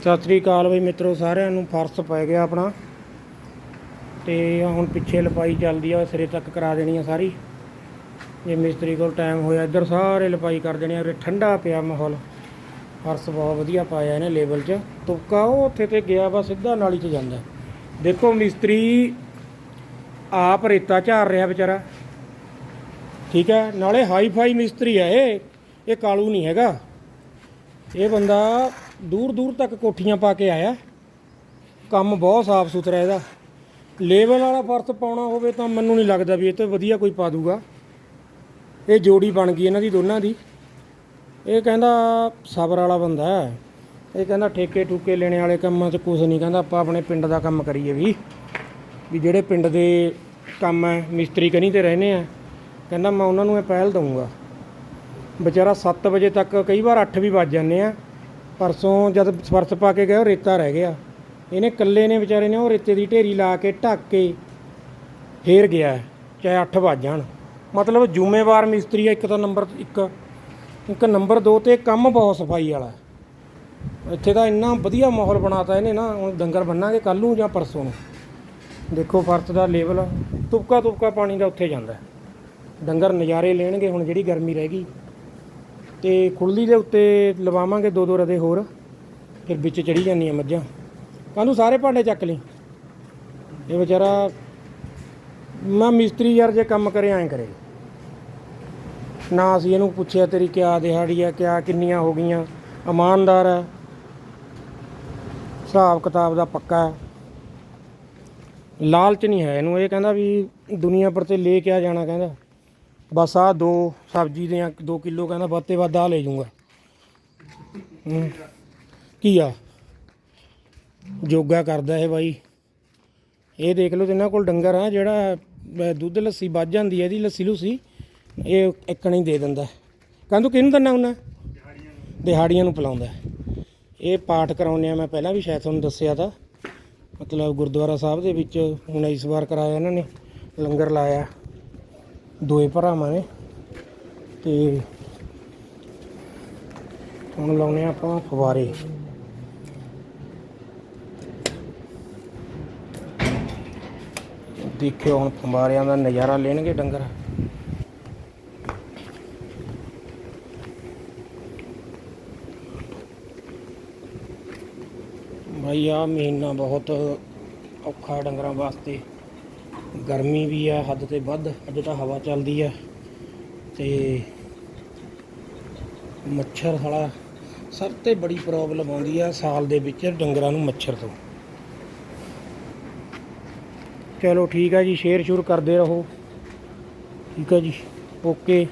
ਸਤਿ ਸ੍ਰੀ ਅਕਾਲ ਬਈ ਮਿੱਤਰੋ, ਸਾਰਿਆਂ ਨੂੰ ਫਰਸ਼ ਪੈ ਗਿਆ ਆਪਣਾ। ਤੇ ਹੁਣ ਪਿੱਛੇ ਲਪਾਈ ਚੱਲਦੀ ਆ, ਸਿਰੇ ਤੱਕ ਕਰਾ ਦੇਣੀ ਆ ਸਾਰੀ। ਜੇ ਮਿਸਤਰੀ ਕੋਲ ਟਾਈਮ ਹੋਇਆ, ਇੱਧਰ ਸਾਰੇ ਲਪਾਈ ਕਰ ਦੇਣੀ ਆ। ਉਰੇ ਠੰਡਾ ਪਿਆ ਮਾਹੌਲ। ਫਰਸ਼ ਬਹੁਤ ਵਧੀਆ ਪਾਇਆ ਇਹਨੇ ਲੇਬਲ 'ਚ। ਤੁਪਕਾ ਉਹ ਉੱਥੇ ਤੇ ਗਿਆ ਵਾ, ਸਿੱਧਾ ਨਾਲੀ 'ਚ ਜਾਂਦਾ। ਦੇਖੋ ਮਿਸਤਰੀ ਆਪ ਰੇਤਾ ਝਾੜ ਰਿਹਾ ਵਿਚਾਰਾ। ਠੀਕ ਹੈ, ਨਾਲੇ ਹਾਈ ਫਾਈ ਮਿਸਤਰੀ ਆ ਇਹ। ਇਹ ਕਾਲੂ ਨਹੀਂ ਹੈਗਾ। ਇਹ ਬੰਦਾ ਦੂਰ ਦੂਰ ਤੱਕ ਕੋਠੀਆਂ ਪਾ ਕੇ ਆਇਆ। ਕੰਮ ਬਹੁਤ ਸਾਫ਼ ਸੁਥਰਾ ਇਹਦਾ। ਲੇਵਲ ਵਾਲਾ ਫਰਸ਼ ਪਾਉਣਾ ਹੋਵੇ ਤਾਂ ਮੈਨੂੰ ਨਹੀਂ ਲੱਗਦਾ ਵੀ ਇਹ ਤੋਂ ਵਧੀਆ ਕੋਈ ਪਾ ਦੂਗਾ। ਇਹ ਜੋੜੀ ਬਣ ਗਈ ਇਹਨਾਂ ਦੀ, ਦੋਨਾਂ ਦੀ। ਇਹ ਕਹਿੰਦਾ ਸਬਰ ਵਾਲਾ ਬੰਦਾ ਹੈ। ਇਹ ਕਹਿੰਦਾ ਠੇਕੇ ਠੂਕੇ ਲੈਣੇ ਵਾਲੇ ਕੰਮਾਂ 'ਚ ਕੁਝ ਨਹੀਂ। ਕਹਿੰਦਾ ਆਪਾਂ ਆਪਣੇ ਪਿੰਡ ਦਾ ਕੰਮ ਕਰੀਏ ਵੀ। ਵੀ ਜਿਹੜੇ ਪਿੰਡ ਦੇ ਕੰਮ ਹੈ, ਮਿਸਤਰੀ ਕਨੀ ਤੇ ਰਹਿੰਦੇ ਆ। ਕਹਿੰਦਾ ਮੈਂ ਉਹਨਾਂ ਨੂੰ ਇਹ ਪਹਿਲ ਦਊਂਗਾ। ਵਿਚਾਰਾ 7 ਵਜੇ ਤੱਕ ਕਈ ਵਾਰ 8 ਵੀ ਵੱਜ ਜਾਂਦੇ ਆ। ਪਰਸੋਂ ਜਦ ਸਪਰਸ ਪਾ ਕੇ ਗਿਆ ਉਹ ਰੇਤਾ ਰਹਿ ਗਿਆ। ਇਹਨੇ ਇਕੱਲੇ ਨੇ ਵਿਚਾਰੇ ਨੇ ਉਹ ਰੇਤੇ ਦੀ ਢੇਰੀ ਲਾ ਕੇ ਢੱਕ ਕੇ ਫੇਰ ਗਿਆ, ਚਾਹੇ 8 ਵੱਜ ਜਾਣ। ਮਤਲਬ ਜ਼ਿੰਮੇਵਾਰ ਮਿਸਤਰੀ ਆ, ਇੱਕ ਤਾਂ ਨੰਬਰ, ਇੱਕ ਇੱਕ ਨੰਬਰ 2 ਤੇ ਕੰਮ ਬਹੁਤ ਸਫ਼ਾਈ ਵਾਲਾ ਇੱਥੇ ਤਾਂ ਇੰਨਾ ਵਧੀਆ ਮਾਹੌਲ ਬਣਾਤਾ ਇਹਨੇ ਨਾ, ਹੁਣ ਡੰਗਰ ਬੰਨਾਂਗੇ ਕੱਲ ਨੂੰ ਜਾਂ ਪਰਸੋਂ ਨੂੰ। ਦੇਖੋ ਫਰਸ਼ ਦਾ ਲੈਵਲ ਤੁਪਕਾ ਤੁਪਕਾ ਪਾਣੀ ਦਾ ਉੱਥੇ ਜਾਂਦਾ ਡੰਗਰ ਨਜ਼ਾਰੇ ਲੈਣਗੇ, ਹੁਣ ਜਿਹੜੀ ਗਰਮੀ ਰਹਿ ਗਈ। ਤੇ ਕੁੜਲੀ ਦੇ ਉੱਤੇ ਲਵਾਵਾਂਗੇ ਦੋ ਦੋ ਰਦੇ ਹੋਰ, ਫਿਰ ਵਿੱਚ ਚੜੀ ਜਾਂਦੀਆਂ ਮੱਝਾਂ। ਕਾਹਨੂੰ ਸਾਰੇ ਭਾਂਡੇ ਚੱਕ ਲਈ? ਇਹ ਵਿਚਾਰਾ, ਮੈਂ ਮਿਸਤਰੀ ਯਾਰ ਜੇ ਕੰਮ ਕਰੇ ਐਂ ਕਰੇ। ਨਾ ਅਸੀਂ ਇਹਨੂੰ ਪੁੱਛਿਆ, ਤੇਰੀ ਕਿਆ ਦਿਹਾੜੀ ਆ, ਕਿਆ ਕਿੰਨੀਆਂ ਹੋ ਗਈਆਂ? ਇਮਾਨਦਾਰ ਹੈ ਹਿਸਾਬ ਕਿਤਾਬ ਦਾ ਪੱਕਾ ਹੈ ਲਾਲਚ ਨਹੀਂ ਹੈ ਇਹਨੂੰ। ਇਹ ਕਹਿੰਦਾ ਵੀ ਦੁਨੀਆ ਪਰ ਤੇ ਲੈ ਕੇ ਆ ਜਾਣਾ ਕਹਿੰਦਾ। ਬਸ ਆ ਦੋ ਸਬਜ਼ੀ ਦੇ 2 ਕਿਲੋ ਕਹਿੰਦਾ ਵੱਧ ਤੇ ਵੱਧ ਆ ਲੈ ਜਾਊਂਗਾ। ਹੂੰ। ਕੀ ਆ? ਜੋਗਾ ਕਰਦਾ ਇਹ ਬਾਈ। ਇਹ ਦੇਖ ਲਓ ਤੇ ਇਹਨਾਂ ਕੋਲ ਡੰਗਰ ਆ, ਜਿਹੜਾ ਦੁੱਧ ਲੱਸੀ ਵੱਜ ਜਾਂਦੀ ਹੈ ਇਹਦੀ ਲੱਸੀ ਲੂਸੀ ਇਹ ਇੱਕਣ ਹੀ ਦੇ ਦਿੰਦਾ। ਕਹਿੰਦੂ ਕਿਹਨੂੰ ਦਿੰਦਾ ਉਹਨਾਂ ਦਿਹਾੜੀਆਂ ਨੂੰ ਪਿਲਾਉਂਦਾ। ਇਹ ਪਾਠ ਕਰਾਉਂਦੇ ਆ, ਮੈਂ ਪਹਿਲਾਂ ਵੀ ਸ਼ਾਇਦ ਤੁਹਾਨੂੰ ਦੱਸਿਆ ਤਾਂ। ਮਤਲਬ ਗੁਰਦੁਆਰਾ ਸਾਹਿਬ ਦੇ ਵਿੱਚ ਹੁਣ ਇਸ ਵਾਰ ਕਰਾਇਆ ਇਹਨਾਂ ਨੇ, ਲੰਗਰ ਲਾਇਆ। ਦੋਏ ਭਰਾਵਾਂ ਨੇ ਤੇ ਹੁਣ ਲਾਉਨੇ ਆ ਆਪਾਂ ਫਵਾਰੇ। ਦੇਖਿਓ ਹੁਣ ਫਵਾਰਿਆਂ ਦਾ ਨਜ਼ਾਰਾ ਲੈਣਗੇ ਡੰਗਰ। ਭਾਈ ਆ ਮਹੀਨਾ ਬਹੁਤ ਔਖਾ ਡੰਗਰਾਂ ਵਾਸਤੇ। ਗਰਮੀ ਵੀ ਆ, ਹੱਦ ਤੇ ਵੱਧ, ਅੱਜ ਤਾਂ ਹਵਾ ਚੱਲਦੀ ਆ। ਤੇ ਮੱਛਰ ਸਾਲਾ ਸਭ ਤੋਂ ਬੜੀ ਪ੍ਰੋਬਲਮ ਆਉਂਦੀ ਆ ਸਾਲ ਦੇ ਵਿੱਚ ਡੰਗਰਾਂ ਨੂੰ ਮੱਛਰ ਤੋਂ। ਚਲੋ ਠੀਕ ਆ ਜੀ, ਸ਼ੇਅਰ ਸ਼ੁਰੂ ਕਰਦੇ ਰਹੋ। ਠੀਕ ਆ ਜੀ ਓਕੇ